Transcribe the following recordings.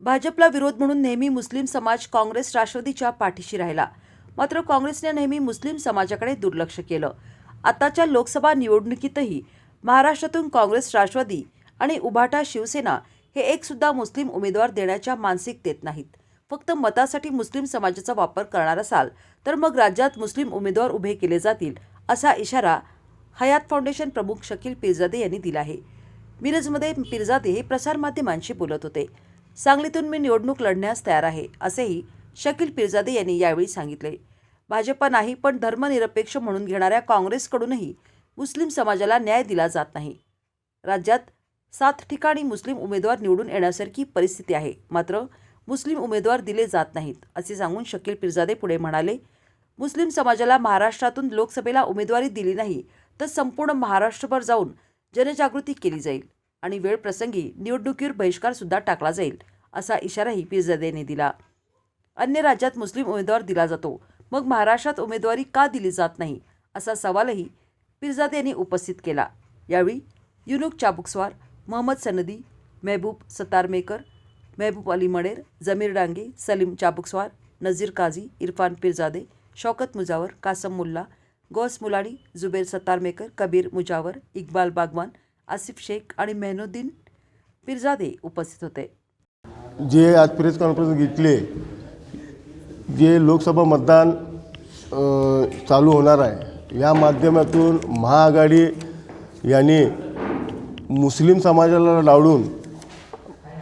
भाजपला विरोध म्हणून नेहमी मुस्लिम समाज काँग्रेस राष्ट्रवादीच्या पाठीशी राहिला. मात्र काँग्रेसने नेहमी मुस्लिम समाजाकडे दुर्लक्ष केलं. आताच्या लोकसभा निवडणुकीतही महाराष्ट्रातून काँग्रेस राष्ट्रवादी आणि उभाटा शिवसेना हे एक सुद्धा मुस्लिम उमेदवार देण्याच्या मानसिकतेत नाहीत. फक्त मतासाठी मुस्लिम समाजाचा वापर करणार असाल तर मग राज्यात मुस्लिम उमेदवार उभे केले जातील असा इशारा हयात फाउंडेशन प्रमुख शकील पिरजादे यांनी दिला आहे. मिरजमध्ये पिरजादे हे प्रसारमाध्यमांशी बोलत होते. सांगलीतून मी निवडणूक लढण्यास तयार आहे असेही शकील पिरजादे यांनी यावेळी सांगितले. भाजप नाही पण धर्मनिरपेक्ष म्हणून घेणाऱ्या काँग्रेसकडूनही मुस्लिम समाजाला न्याय दिला जात नाही. राज्यात सात ठिकाणी मुस्लिम उमेदवार निवडून येण्यासारखी परिस्थिती आहे मात्र मुस्लिम उमेदवार दिले जात नाहीत असे सांगून शकील पिरजादे पुढे म्हणाले. मुस्लिम समाजाला महाराष्ट्रातून लोकसभेला उमेदवारी दिली नाही तर संपूर्ण महाराष्ट्रभर जाऊन जनजागृती केली जाईल. आणि वेळ प्रसंगी निवडणुकीवर बहिष्कार सुद्धा टाकला जाईल असा इशाराही पिरजादेने दिला. अन्य राज्यात मुस्लिम उमेदवार दिला जातो. मग महाराष्ट्रात उमेदवारी का दिली जात नाही असा सवालही पिरजादे यांनी उपस्थित केला. यावेळी युनुक चाबुकस्वार मोहम्मद सनदी मेहबूब सतारमेकर मेहबूब अली मडेर जमीर डांगे सलीम चाबुकस्वार नझीर काझी इरफान पिरजादे शौकत मुजावर कासम मुल्ला गौस मुलाडी जुबेर सतारमेकर कबीर मुजावर इक्बाल बागवान आसिफ शेख आणि मेहनुद्दीन पिरजादे उपस्थित होते. जे आज प्रेस कॉन्फरन्स घेतले जे लोकसभा मतदान चालू होणार आहे या माध्यमातून महाआघाडी यांनी मुस्लिम समाजाला डावलून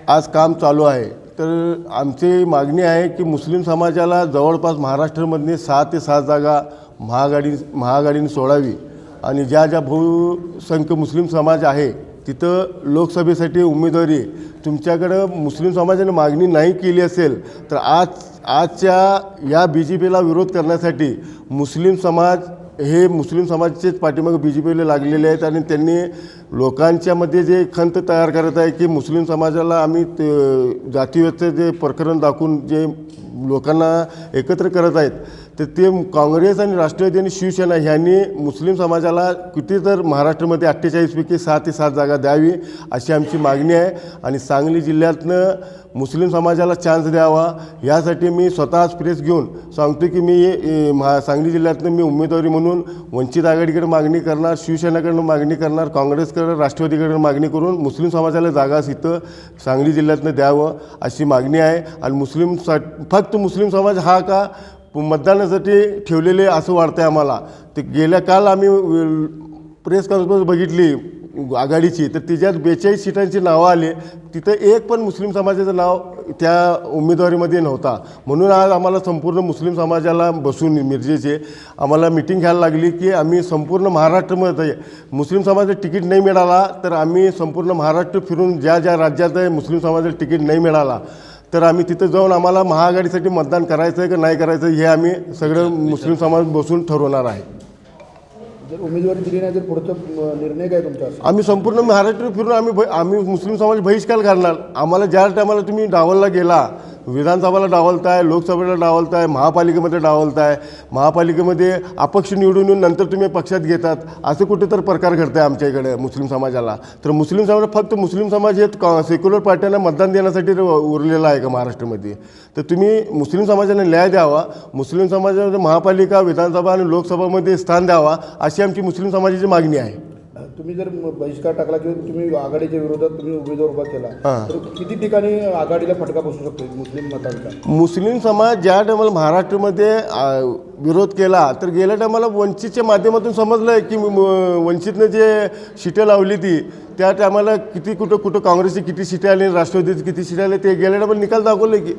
आज काम चालू आहे. तर आमची मागणी आहे की मुस्लिम समाजाला जवळपास महाराष्ट्रामधले सहा ते सात जागा महाआघाडी महाआघाडीने सोडावी. आणि ज्या ज्या बहुसंख्य मुस्लिम समाज आहे तिथं लोकसभेसाठी उमेदवारी तुमच्याकडं मुस्लिम समाजाने मागणी नाही केली असेल तर आज आजच्या या बी जे पीला विरोध करण्यासाठी मुस्लिम समाज हे मुस्लिम समाजाचेच पाठीमागे बी जे पीला लागलेले आहेत आणि त्यांनी लोकांच्यामध्ये जे खंत तयार करत आहे की मुस्लिम समाजाला आम्ही ते- जे प्रकरण दाखवून जे लोकांना एकत्र करत आहेत तर ते काँग्रेस आणि राष्ट्रवादी आणि शिवसेना ह्यांनी मुस्लिम समाजाला किती तर महाराष्ट्रामध्ये अठ्ठेचाळीसपैकी सहा ते सात जागा द्यावी अशी आमची मागणी आहे. आणि सांगली जिल्ह्यातनं मुस्लिम समाजाला चान्स द्यावा यासाठी मी स्वतःच प्रेस घेऊन सांगतो की मी महा सांगली जिल्ह्यातनं मी उमेदवारी म्हणून वंचित आघाडीकडे मागणी करणार शिवसेनेकडनं मागणी करणार काँग्रेसकडं राष्ट्रवादीकडनं मागणी करून मुस्लिम समाजाला जागा इथं सांगली जिल्ह्यातनं द्यावं अशी मागणी आहे. आणि मुस्लिम सा फक्त मुस्लिम समाज हा का? मतदानासाठी ठेवलेले असं वाटतं आहे आम्हाला. ते गेल्या काल आम्ही प्रेस कॉन्फरन्स बघितली आघाडीची. तर तिच्यात बेचाळीस सीटांची नावं आली. तिथं एक पण मुस्लिम समाजाचं नाव त्या उमेदवारीमध्ये नव्हता. म्हणून आज आम्हाला संपूर्ण मुस्लिम समाजाला बसून मिरजेचे आम्हाला मिटिंग घ्यायला लागली की आम्ही संपूर्ण महाराष्ट्रामध्ये मुस्लिम समाजाला तिकीट नाही मिळाला तर आम्ही संपूर्ण महाराष्ट्र फिरून ज्या ज्या राज्यात आहे मुस्लिम समाजाला तिकीट नाही मिळाला. तर आम्ही तिथं जाऊन आम्हाला महाआघाडीसाठी मतदान करायचं आहे की नाही करायचं हे आम्ही सगळं मुस्लिम समाज बसून ठरवणार आहे. जर उमेदवारी दिली नाही तर पुढचा निर्णय काय तुमचा? असेल आम्ही संपूर्ण महाराष्ट्र फिरून आम्ही आम्ही मुस्लिम समाज बहिष्कार करणार आम्हाला ज्या टायमाला तुम्ही डावलला गेला विधानसभाला डावलताय लोकसभेला डावलताय महापालिकेमध्ये डावलताय. महापालिकेमध्ये अपक्ष निवडून येऊन नंतर तुम्ही पक्षात घेतात. असं कुठे तर प्रकार घडतंय आमच्या इकडे मुस्लिम समाजाला. तर मुस्लिम समाज फक्त मुस्लिम समाज हे सेक्युलर पार्ट्यांना मतदान देण्यासाठी उरलेला आहे का महाराष्ट्रामध्ये? तर तुम्ही मुस्लिम समाजाने न्याय द्यावा मुस्लिम समाजामध्ये महापालिका विधानसभा आणि लोकसभामध्ये स्थान द्यावा अशी आमची मुस्लिम समाजाची मागणी आहे. तुम्ही जर बहिष्कार टाकला किंवा तुम्ही आघाडीच्या विरोधात तुम्ही उमेदवार उभा केला. तर किती ठिकाणी आघाडीला फटका बसू शकतो मुस्लिम मतांचा? मुस्लिम समाज ज्या टायमाला महाराष्ट्रामध्ये विरोध केला तर गेल्या टायमाला वंचितच्या माध्यमातून समजलं आहे की वंचितनं जे शिट्या लावली ती त्या टायमाला किती कुठं कुठं काँग्रेसची किती शिट्या आली राष्ट्रवादीची किती शिट्या आले ते गेल्या टायमाला निकाल दाखवले की.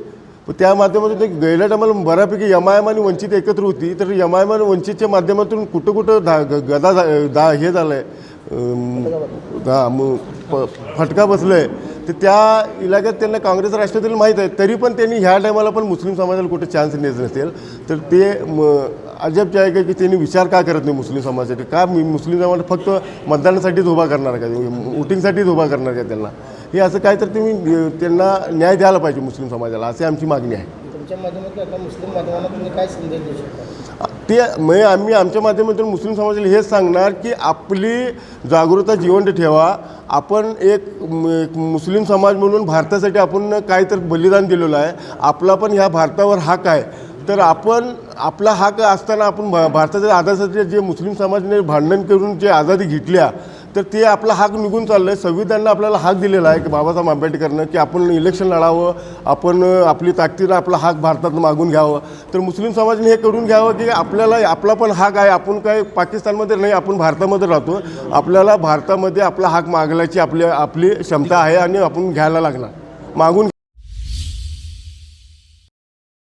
त्या माध्यमातून ते गेल्या टायमाला बऱ्यापैकी एम आय एम आणि वंचित एकत्र होती तर एम आय एम आणि वंचितच्या माध्यमातून कुठं कुठं धा गदा दा हे झालं आहे हा मग प- फटका बसलाय तर त्या इलाक्यात त्यांना काँग्रेस राष्ट्रवादीला माहीत आहे तरी पण त्यांनी ह्या टायमाला पण मुस्लिम समाजाला कुठे चान्स द्यायचं नसेल. तर ते म अजबचे आहे का की त्यांनी विचार का करत नाही मुस्लिम समाजासाठी का मी मुस्लिम समाज फक्त मतदानासाठीच उभा करणार का? वोटिंगसाठीच उभा करणार का त्यांना? हे असं काय तर तुम्ही त्यांना न्याय द्यायला पाहिजे मुस्लिम समाजाला अशी आमची मागणी आहे. तुमच्या माध्यमातून मुस्लिम बांधवांना तुम्ही काय संदेश देऊ शकता? ते म्हणजे आम्ही आमच्या माध्यमातून मुस्लिम समाजाला हेच सांगणार की आपली जागरूकता जिवंत ठेवा. आपण एक मुस्लिम समाज म्हणून भारतासाठी आपण काहीतरी बलिदान दिलेलं आहे. आपला पण ह्या भारतावर हक आहे. तर आपण आपला हक असताना आपण भा- भारताच्या आझादीसाठी जे मुस्लिम समाजाने भांडण करून जे आझादी घेतल्या तर ते आपला हाक निघून चाललं आहे संविधानानं आपल्याला हाक दिलेला आहे की बाबासाहेब आंबेडकरनं की आपण इलेक्शन लढावं आपण आपली ताकदीनं आपला हाक भारतात मागून घ्यावं. तर मुस्लिम समाजाने हे करून घ्यावं की आपल्याला आपला पण हाक आहे. आपण काय पाकिस्तानमध्ये नाही आपण भारतामध्ये राहतो. आपल्याला भारतामध्ये आपला हाक मागण्याची आपली आपली क्षमता आहे आणि आपण घ्यायला लागणार. मागून